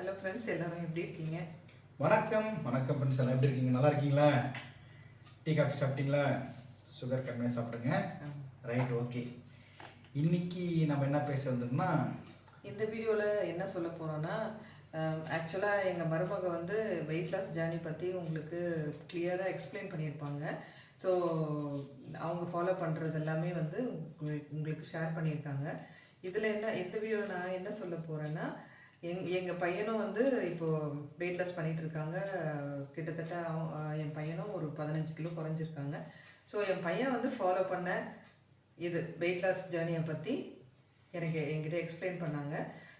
Hello friends எல்லாரும் எப்படி இருக்கீங்க? வணக்கம். வணக்கம் ஃப்ரெண்ட்ஸ் எல்லாம் எப்படி இருக்கீங்க? நல்லா இருக்கீங்களா? டீ காஃபி சாப்பிட்டீங்களா? சுகர் கம்மியாக சாப்பிடுங்க. ரைட் ஓகே இன்னைக்கு நம்ம என்ன பேச வந்தோம்னா இந்த வீடியோவில் என்ன சொல்ல போகிறோன்னா ஆக்சுவலாக எங்கள் மருமக வந்து வெயிட் லாஸ் ஜேர்னி பற்றி உங்களுக்கு கிளியராக எக்ஸ்பிளைன் பண்ணியிருப்பாங்க. ஸோ அவங்க ஃபாலோ பண்ணுறது எல்லாமே வந்து உங்களுக்கு- உங்களுக்கு ஷேர் பண்ணியிருக்காங்க. இதில் என்ன இந்த வீடியோவில் நான் என்ன சொல்ல போகிறேன்னா எங் எங்கள் பையனும் வந்து இப்போது வெயிட் லாஸ் பண்ணிகிட்டு இருக்காங்க கிட்டத்தட்ட என் பையனும் ஒரு பதினஞ்சு கிலோ குறைஞ்சிருக்காங்க. ஸோ என் பையன் வந்து ஃபாலோ பண்ண இது வெயிட் லாஸ் ஜேர்னியை பற்றி எனக்கு என்கிட்ட எக்ஸ்பிளைன் பண்ணாங்க.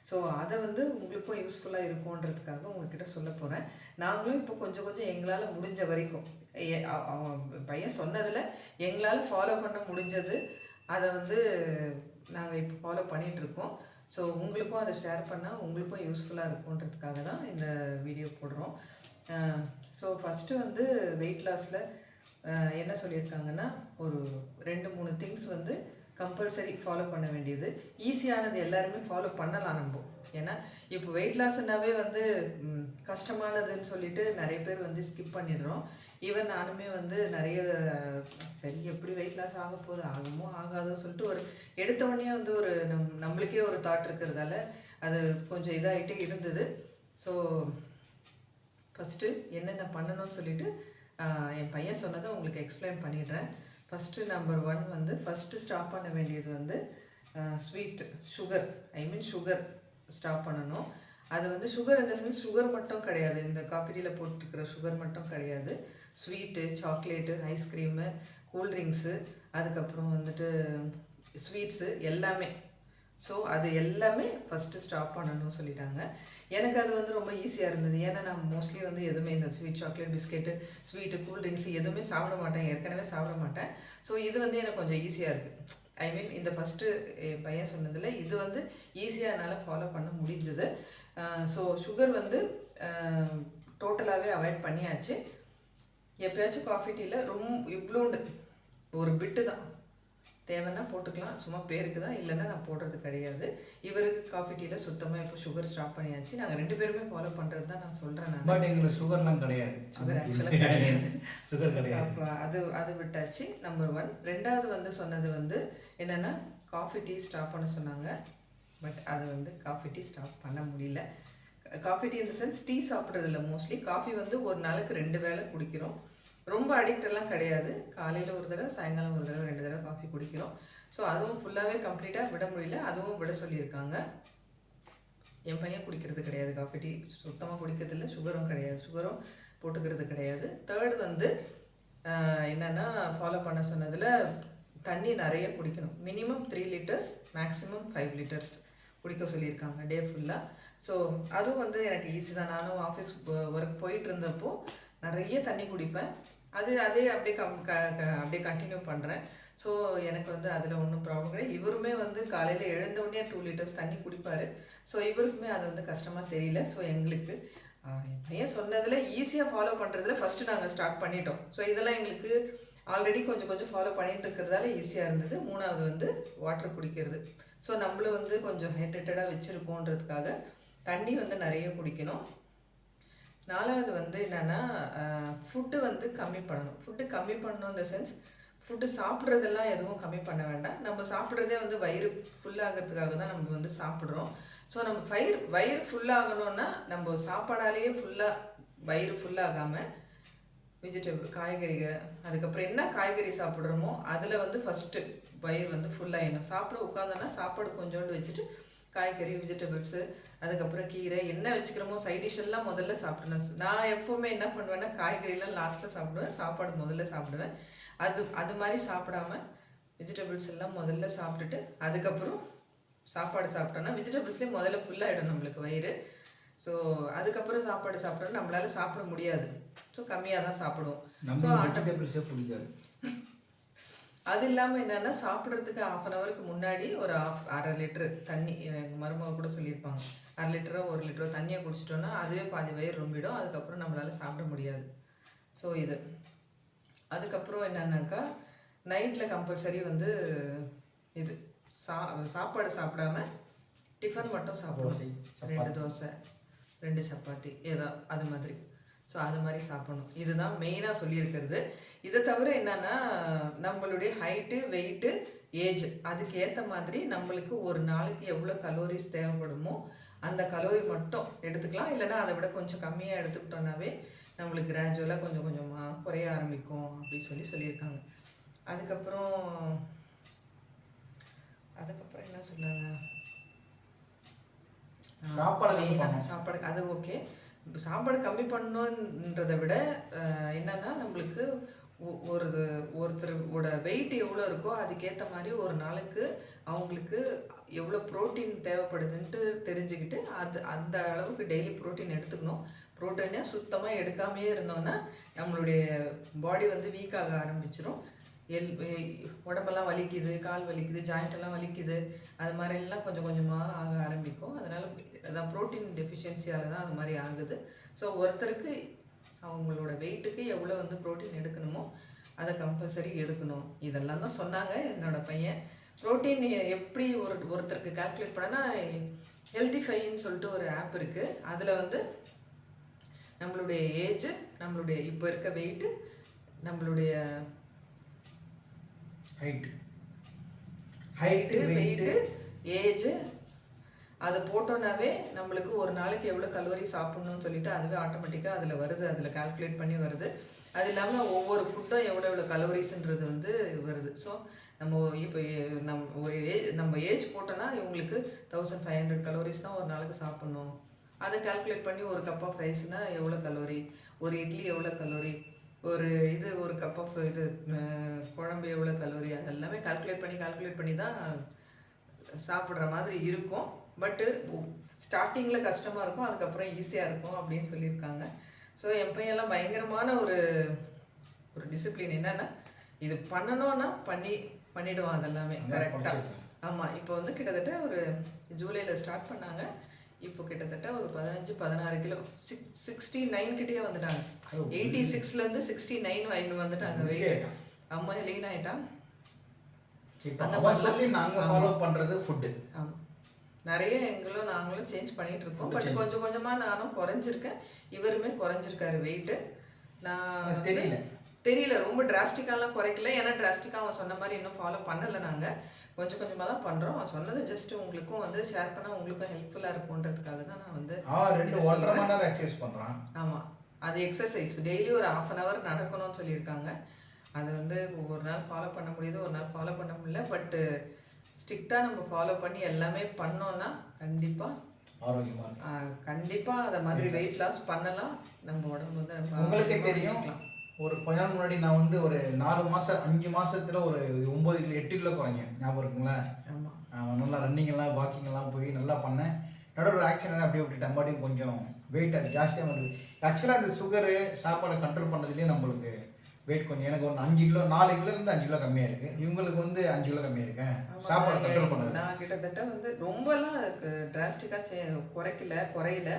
ஸோ அதை வந்து உங்களுக்கும் யூஸ்ஃபுல்லாக இருக்கும்ன்றதுக்காக உங்ககிட்ட சொல்ல போகிறேன் நாங்களும் இப்போ கொஞ்சம் கொஞ்சம் எங்களால் முடிஞ்ச வரைக்கும் பையன் சொன்னதில் எங்களால் ஃபாலோ பண்ண முடிஞ்சது. அதை வந்து நாங்கள் இப்போ ஃபாலோ பண்ணிகிட்ருக்கோம் ஸோ உங்களுக்கும் அதை ஷேர் பண்ணால் உங்களுக்கும் யூஸ்ஃபுல்லாக இருக்கும்ன்றதுக்காக தான் இந்த வீடியோ போடுறோம். ஸோ ஃபஸ்ட்டு வந்து வெயிட் லாஸில் என்ன சொல்லியிருக்காங்கன்னா ஒரு ரெண்டு மூணு திங்ஸ் வந்து கம்பல்சரி ஃபாலோ பண்ண வேண்டியது. ஈஸியானது எல்லாருமே ஃபாலோ பண்ணலாம் நம்ம. ஏன்னா இப்போ வெயிட் லாஸ்னாவே வந்து கஷ்டமானதுன்னு சொல்லிட்டு நிறைய பேர் வந்து ஸ்கிப் பண்ணிடுறோம். ஈவன் நானுமே வந்து நிறைய சரி எப்படி வெயிட் லாஸ் ஆக போகுது ஆகுமோ ஆகாதோ சொல்லிட்டு ஒரு எடுத்த உடனே வந்து ஒரு நம் நம்மளுக்கே ஒரு தாட் இருக்கிறதால அது கொஞ்சம் இதாகிட்டே இருந்தது. ஸோ ஃபஸ்ட்டு என்னென்ன பண்ணணும்னு சொல்லிட்டு என் பையன் சொன்னதை உங்களுக்கு எக்ஸ்பிளைன் பண்ணிடுறேன். ஃபஸ்ட்டு நம்பர் ஒன் வந்து ஃபஸ்ட்டு ஸ்டாப் பண்ண வேண்டியது வந்து sweet sugar I mean sugar stop பண்ணணும். அது வந்து சுகர் இந்த சென்ஸ் சுகர் மட்டும் கிடையாது. இந்த காப்பி போட்டுருக்கிற சுகர் மட்டும் கிடையாது. ஸ்வீட்டு சாக்லேட்டு ஐஸ்கிரீமு கூல்ட்ரிங்க்ஸு அதுக்கப்புறம் வந்துட்டு ஸ்வீட்ஸு எல்லாமே. ஸோ அது எல்லாமே ஃபஸ்ட்டு ஸ்டாப் பண்ணணும்னு சொல்லிட்டாங்க. எனக்கு அது வந்து ரொம்ப ஈஸியாக இருந்தது. ஏன்னா நான் மோஸ்ட்லி வந்து எதுவுமே இந்த sweet chocolate biscuit sweet cool drinks எதுவுமே சாப்பிட மாட்டேன். ஏற்கனவே சாப்பிட மாட்டேன். ஸோ இது வந்து எனக்கு கொஞ்சம் ஈஸியாக இருக்குது ஐ மீன் இந்த ஃபஸ்ட்டு பையன் சொன்னதில் இது வந்து ஈஸியாக என்னால் ஃபாலோ பண்ண முடிஞ்சது. ஸோ சுகர் வந்து டோட்டலாகவே அவாய்ட் பண்ணியாச்சு. எப்பயாச்சும் காஃபி டீயில் ரொம்ப இவ்வளோண்டு ஒரு பிட்டு தான். தேவைன்னா போட்டுக்கலாம். சும்மா பேருக்கு தான். இல்லைன்னா நான் போடுறது கிடையாது. இவருக்கு காஃபி டீயில் சுத்தமாக இப்போ சுகர் ஸ்டாப் பண்ணியாச்சு. நாங்கள் ரெண்டு பேருமே ஃபாலோ பண்ணுறது தான் நான் சொல்கிறேன் நான். பட் எங்களுக்கு சுகர்லாம் கிடையாது. சுகர் ஆக்சுவலாக கிடையாது. சுகர் கிடையாது. அப்போ அது அது விட்டாச்சு. நம்பர் ஒன் ரெண்டாவது வந்து சொன்னது வந்து என்னென்னா காஃபி டீ ஸ்டாப் பண்ண சொன்னாங்க. பட் அது வந்து காஃபி டீ ஸ்டாப் பண்ண முடியல. காஃபி டீ இந்த சென்ஸ் டீ சாப்பிட்றதில்ல. மோஸ்ட்லி காஃபி வந்து ஒரு நாளுக்கு ரெண்டு வேளை குடிக்கிறோம். ரொம்ப அடிக்ட் எல்லாம் கிடையாது. காலையில் ஒரு தடவை சாயங்காலம் ஒரு தடவை ரெண்டு தடவை காஃபி குடிக்கிறோம். ஸோ அதுவும் ஃபுல்லாகவே கம்ப்ளீட்டாக விட முடியல. அதுவும் விட சொல்லியிருக்காங்க. என் பையன் குடிக்கிறது கிடையாது காஃபி டீ சுத்தமாக குடிக்கிறதில்ல. சுகரும் கிடையாது. சுகரும் போட்டுக்கிறது கிடையாது. தேர்ட் வந்து என்னென்னா ஃபாலோ பண்ண சொன்னதில் தண்ணி நிறைய குடிக்கணும். Minimum three litres maximum five litres குடிக்க சொல்லியிருக்காங்க டே ஃபுல்லாக ஸோ அதுவும் வந்து எனக்கு ஈஸி தான். நானும் ஆஃபீஸ் ஒர்க் போயிட்டு இருந்தப்போ நிறைய தண்ணி குடிப்பேன். அது அதே அப்படியே கம் க க- அப்படியே கண்டினியூ பண்ணுறேன் ஸோ எனக்கு வந்து அதில் ஒன்றும் ப்ராப்ளம் கிடையாது. இவருமே வந்து காலையில் எழுந்தவுடனே டூ லிட்டர்ஸ் தண்ணி குடிப்பார். ஸோ இவருக்குமே அது வந்து கஷ்டமாக தெரியல. ஸோ எங்களுக்கு பையன் சொன்னதில் ஈஸியாக ஃபாலோ பண்ணுறதுல ஃபஸ்ட்டு நாங்கள் ஸ்டார்ட் பண்ணிட்டோம். ஸோ இதெல்லாம் எங்களுக்கு ஆல்ரெடி கொஞ்சம் கொஞ்சம் ஃபாலோ பண்ணிட்டு இருக்கிறதால ஈஸியாக இருந்தது. மூணாவது வந்து வாட்டர் குடிக்கிறது. ஸோ நம்மளும் வந்து கொஞ்சம் ஹைட்ரேட்டடாக வச்சுருக்கோன்றதுக்காக தண்ணி வந்து நிறைய குடிக்கணும். நாலாவது வந்து என்னென்னா ஃபுட்டு வந்து கம்மி பண்ணணும். ஃபுட்டு கம்மி பண்ணணும் இந்த சென்ஸ் ஃபுட்டு சாப்பிட்றதெல்லாம் எதுவும் கம்மி பண்ண வேண்டாம். நம்ம சாப்பிட்றதே வந்து வயிறு ஃபுல்லாகிறதுக்காக தான் நம்ம வந்து சாப்பிட்றோம். ஸோ நம்ம வயிறு வயிறு ஃபுல்லாகணும்னா நம்ம சாப்பாடாலேயே ஃபுல்லாக வயிறு ஃபுல்லாகாமல் வெஜிடபிள் காய்கறிகள் அதுக்கப்புறம் என்ன காய்கறி சாப்பிட்றோமோ அதில் வந்து ஃபஸ்ட்டு வயிறு வந்து ஃபுல்லாகிடணும் சாப்பிட உட்காந்தோன்னா சாப்பாடு கொஞ்சோண்டு வச்சுட்டு காய்கறி வெஜிடபிள்ஸு அதுக்கப்புறம் கீரை என்ன வச்சுக்கிறோமோ சைட் டிஷ் எல்லாம் முதல்ல சாப்பிடணும். நான் எப்போவுமே என்ன பண்ணுவேன்னா காய்கறிலாம் லாஸ்ட்டில் சாப்பிடுவேன். சாப்பாடு முதல்ல சாப்பிடுவேன். அது அது மாதிரி சாப்பிடாம வெஜிடபிள்ஸ் எல்லாம் முதல்ல சாப்பிட்டுட்டு அதுக்கப்புறம் சாப்பாடு சாப்பிட்டோன்னா வெஜிடபிள்ஸ்லேயே முதல்ல ஃபுல்லாகிடும் நம்மளுக்கு வயிறு. ஸோ அதுக்கப்புறம் சாப்பாடு சாப்பிட்டோன்னா நம்மளால சாப்பிட முடியாது. ஸோ கம்மியாக தான் சாப்பிடுவோம் ஸோ வெஜிடபிள்ஸே பிடிக்காது. அது இல்லாமல் என்னன்னா சாப்பிட்றதுக்கு ஆஃப் அன் ஹவருக்கு முன்னாடி ஒரு ஆஃப் அரை லிட்டரு தண்ணி எங்க மருமக கூட சொல்லியிருப்பாங்க. அரை லிட்டரோ ஒரு லிட்டரோ தண்ணியை குடிச்சிட்டோன்னா அதுவே பாதி வயிறு ரொம்பிடும். அதுக்கப்புறம் நம்மளால சாப்பிட முடியாது. ஸோ இது. அதுக்கப்புறம் என்னன்னாக்கா நைட்டில் கம்பல்சரி வந்து இது. சா சாப்பாடு சாப்பிடாம டிஃபன் மட்டும் சப்பாத்தி. ரெண்டு தோசை ரெண்டு சப்பாத்தி ஏதோ அது மாதிரி. ஸோ அது மாதிரி சாப்பிடணும். இதுதான் மெயினாக சொல்லியிருக்கிறது. இதை தவிர என்னன்னா நம்மளுடைய ஹைட்டு வெயிட்டு ஏஜ் அதுக்கு ஏற்ற மாதிரி நம்மளுக்கு ஒரு நாளைக்கு எவ்வளோ கலோரிஸ் தேவைப்படுமோ அந்த கலோரி மட்டும் எடுத்துக்கலாம். இல்லைன்னா அதை விட கொஞ்சம் கம்மியாக எடுத்துக்கிட்டோம்னாவே நம்மளுக்கு கிராஜுவலாக கொஞ்சம் கொஞ்சமாக குறைய ஆரம்பிக்கும் அப்படின்னு சொல்லி சொல்லியிருக்காங்க. அதுக்கப்புறம் அதுக்கப்புறம் என்ன சொன்னாங்க? சாப்பாடு. சாப்பாடு அது ஓகே சாப்பாடு கம்மி பண்ணணுன்றதை விட என்னன்னா நம்மளுக்கு ஒரு ஒருத்தரோட வெயிட் எவ்வளோ இருக்கோ அதுக்கேற்ற மாதிரி ஒரு நாளுக்கு அவங்களுக்கு எவ்வளோ புரோட்டீன் தேவைப்படுதுன்ட்டு தெரிஞ்சுக்கிட்டு அது அந்த அளவுக்கு டெய்லி புரோட்டீன் எடுத்துக்கணும். புரோட்டீனே சுத்தமாக எடுக்காமையே இருந்தோன்னா நம்மளுடைய பாடி வந்து வீக் ஆக ஆரம்பிச்சிடும் எல் உடம்பெல்லாம் வலிக்குது கால் வலிக்குது ஜாயிண்ட் எல்லாம் வலிக்குது அது மாதிரி எல்லாம் கொஞ்சம் கொஞ்சமாக ஆக ஆரம்பிக்கும். அதனால் அதான் ப்ரோட்டீன் டெஃபிஷியன்சியால் தான் அது மாதிரி ஆகுது. ஸோ ஒருத்தருக்கு அவங்களோட வெயிட்டுக்கு எவ்வளோ வந்து ப்ரோட்டீன் எடுக்கணுமோ அதை கம்பல்சரி எடுக்கணும். இதெல்லாம் தான் சொன்னாங்க என்னோட பையன். ப்ரோட்டீன் எப்படி ஒரு ஒருத்தருக்கு கால்குலேட் பண்ணனா ஹெல்திஃபைன்னு சொல்லிட்டு ஒரு ஆப் இருக்குது அதில் வந்து நம்மளுடைய ஏஜ் நம்மளுடைய இப்போ இருக்க வெயிட்டு நம்மளுடைய height height height weight age அதை போட்டோன்னாவே நம்மளுக்கு ஒரு நாளைக்கு எவ்வளோ கலோரி சாப்பிட்ணும்னு சொல்லிட்டு அதுவே ஆட்டோமேட்டிக்காக அதில் வருது அதில் கால்குலேட் பண்ணி வருது. அது இல்லாமல் ஒவ்வொரு ஃபுட்டும் எவ்வளோ எவ்வளோ கலோரிஸ்ன்றது வந்து வருது. ஸோ நம்ம இப்போ நம் ஒரு ஏஜ் நம்ம ஏஜ் போட்டோன்னா இவங்களுக்கு தௌசண்ட் ஃபைவ் ஹண்ட்ரட் கலோரிஸ் தான் ஒரு நாளைக்கு சாப்பிட்ணும். அதை கால்குலேட் பண்ணி ஒரு கப் ஆஃப் ரைஸ்னால் எவ்வளோ கலோரி ஒரு இட்லி எவ்வளோ கலோரி ஒரு இது ஒரு கப் ஆஃப் இது குழம்பு எவ்வளோ கலோரி அதெல்லாமே கால்குலேட் பண்ணி கால்குலேட் பண்ணி தான் சாப்பிட்ற மாதிரி இருக்கும். பட்டு ஸ்டார்டிங்கில் கஷ்டமாக இருக்கும் அதுக்கப்புறம் ஈஸியாக இருக்கும் அப்படின்னு சொல்லியிருக்காங்க. ஸோ என் பையன்லாம் பயங்கரமான ஒரு ஒரு டிசிப்ளின் என்னன்னா இது பண்ணணும்னா பண்ணி பண்ணிடுவான் அதெல்லாமே கரெக்டாக. ஆமாம் இப்போ வந்து கிட்டத்தட்ட ஒரு ஜூலையில் ஸ்டார்ட் பண்ணாங்க. இப்போ கிட்டத்தட்ட ஒரு பதினஞ்சு பதினாறு கிலோ சிக்ஸ் சிக்ஸ்டி நைன் கிட்டேயே வந்துட்டாங்க. எயிட்டி சிக்ஸ்லேருந்து சிக்ஸ்டி நைன் வாங்கி வந்துட்டாங்க. வெயிட் அம்மா லீன் ஆயிட்டான் இப்போ அந்த சொல்லி நாங்கள் ஃபாலோ பண்ணுறது ஃபுட்டு ஆமாம் நிறைய எங்களும் நாங்களும் சேஞ்ச் பண்ணிட்டு இருக்கோம் பட். கொஞ்சம் கொஞ்சமா நானும் குறைஞ்சிருக்கேன். இவருமே குறைஞ்சிருக்காரு வெயிட் நான் தெரியல. தெரியல. ரொம்ப டிராஸ்டிக்காலாம் குறைக்கல. ஏன்னா டிராஸ்டிக்காக அவன் சொன்ன மாதிரி இன்னும் ஃபாலோ பண்ணல நாங்க. கொஞ்சம் கொஞ்சமா தான் பண்றோம். அவன் சொன்னது ஜஸ்ட் உங்களுக்கும் வந்து ஷேர் பண்ணா உங்களுக்கும் ஹெல்ப்ஃபுல்லா இருக்கும்ன்றதுக்காக தான் நான் வந்து ரெண்டு ஒன்றரை. மணி நேரம் எக்ஸசைஸ் பண்ணுறான் ஆமா. அது எக்ஸசைஸ் டெய்லி ஒரு half அன் ஹவர் நடக்கணும்னு சொல்லியிருக்காங்க. அது வந்து ஒரு நாள் ஃபாலோ பண்ண முடியுது. ஒரு நாள் ஃபாலோ பண்ண முடியல. பட்டு ஸ்ட்ரிக்டாக நம்ம ஃபாலோ பண்ணி எல்லாமே பண்ணோம்னா கண்டிப்பாக ஆரோக்கியமாக இருக்கும் கண்டிப்பா அத மாதிரி வெயிட் லாஸ் பண்ணலாம். நம்ம உடம்பு வந்து உங்களுக்கே தெரியும். ஒரு கொஞ்ச நாள் முன்னாடி நான் வந்து ஒரு நாலு மாசம் அஞ்சு மாசத்துல ஒரு ஒன்பது கிலோ எட்டு கிலோ குறைஞ்சேன் ஞாபகம் இருக்குங்களா? நான் நல்லா ரன்னிங் எல்லாம் வாக்கிங் எல்லாம் போய் நல்லா பண்ணேன். நடுவில் ஆக்சிடென்ட் அப்படியே விட்டுட்டேன். மறுபடியும் கொஞ்சம் வெயிட் அது ஜாஸ்தியாக வருது ஆக்சுவலாக இந்த சுகரு சாப்பாடை கண்ட்ரோல் பண்ணதுலேயே நம்மளுக்கு வெயிட் கொஞ்சம் எனக்கு ஒன்று அஞ்சு கிலோ நாலு கிலோலேருந்து அஞ்சு கிலோ கம்மியாக இருக்குது இவங்களுக்கு வந்து அஞ்சு கிலோ கம்மியாக இருக்கேன் சாப்பாடை நான் கண்ட்ரோல் பண்ணது. நான் கிட்டத்தட்ட வந்து ரொம்பலாம் டிராஸ்டிக்காக குறைக்கல குறையல.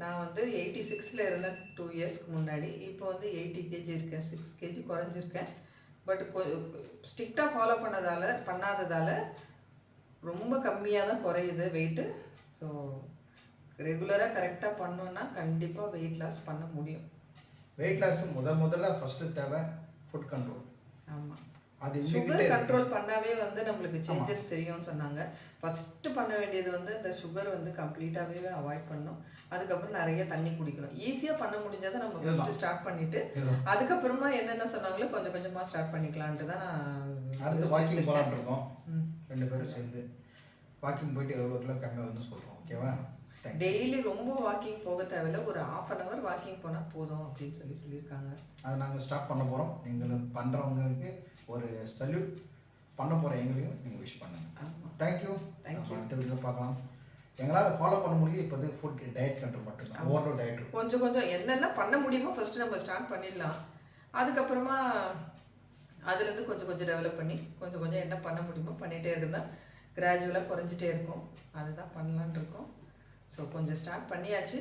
நான் வந்து எயிட்டி சிக்ஸில் இருந்தேன் டூ இயர்ஸ்க்கு முன்னாடி. இப்போ வந்து எயிட்டி கேஜி இருக்கேன் சிக்ஸ் கேஜி குறைஞ்சிருக்கேன். பட் ஸ்ட்ரிக்டாக ஃபாலோ பண்ணதால பண்ணாததால ரொம்ப கம்மியாக தான் குறையுது வெயிட்டு ஸோ ரெகுலராக கரெக்டாக பண்ணோன்னா கண்டிப்பாக வெயிட் லாஸ் பண்ண முடியும். வெயிட் லாஸ் முத முதல்ல ஃபஸ்ட்டு தேவை ஃபுட் கண்ட்ரோல் ஆமாம் அது சுகர். கண்ட்ரோல் பண்ணாவே வந்து நம்மளுக்கு சேஞ்சஸ் தெரியும்னு சொன்னாங்க. ஃபர்ஸ்ட் பண்ண வேண்டியது வந்து இந்த சுகர் வந்து கம்ப்ளீட்டாகவே அவாய்ட் பண்ணணும். அதுக்கப்புறம் நிறைய தண்ணி குடிக்கணும். ஈஸியாக பண்ண முடிஞ்சதை நம்ம. ஃபர்ஸ்ட் ஸ்டார்ட் பண்ணிட்டு. அதுக்கப்புறமா என்னென்ன சொன்னாங்களோ கொஞ்சம் கொஞ்சமாக ஸ்டார்ட் பண்ணிக்கலான்ட்டு தான் நான் அடுத்து வாக்கிங் போகலான்னு இருக்கோம். ரெண்டு பேரும் சேர்ந்து. வாக்கிங் போயிட்டு எவ்வளோ கிலோ கம்மியாக வந்து சொல்கிறோம் ஓகேவா டெய்லி ரொம்ப வாக்கிங் போக தேவையில்ல. ஒரு half அன் ஹவர் வாக்கிங் போனால் போதும் அப்படின்னு சொல்லி சொல்லியிருக்காங்க. அதை நாங்கள் ஸ்டார்ட் பண்ண போகிறோம் நீங்கள் பண்ணுறவங்களுக்கு ஒரு சல்யூட் பண்ண போகிற எங்களையும் நீங்கள் விஷ் பண்ணுங்கள் ஆமாம் தேங்க்யூ you. அடுத்த வீடியோவில் பார்க்கலாம். எங்களால் ஃபாலோ பண்ண முடியும். இப்போ ஃபுட் டயட் கண்ட்ரோல் மட்டும்தான். ஓவர் டயட் கொஞ்சம் கொஞ்சம் என்னென்ன பண்ண முடியுமோ ஃபர்ஸ்ட் நம்ம ஸ்டார்ட் பண்ணிடலாம். அதுக்கப்புறமா அதுலேருந்து கொஞ்சம் கொஞ்சம் டெவலப் பண்ணி கொஞ்சம் கொஞ்சம் என்ன பண்ண முடியுமோ பண்ணிகிட்டே இருந்தால் கிராஜுவலாக குறைஞ்சிட்டே இருக்கும். அதுதான் பண்ணலான்னு இருக்கோம். ஸோ கொஞ்சம் ஸ்டார்ட் பண்ணியாச்சு.